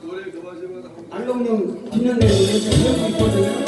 노래 그만하시면 안동역 뒷면에 있는 저 있거든요.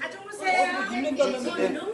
자주 오세요. 예. 자주 오세요.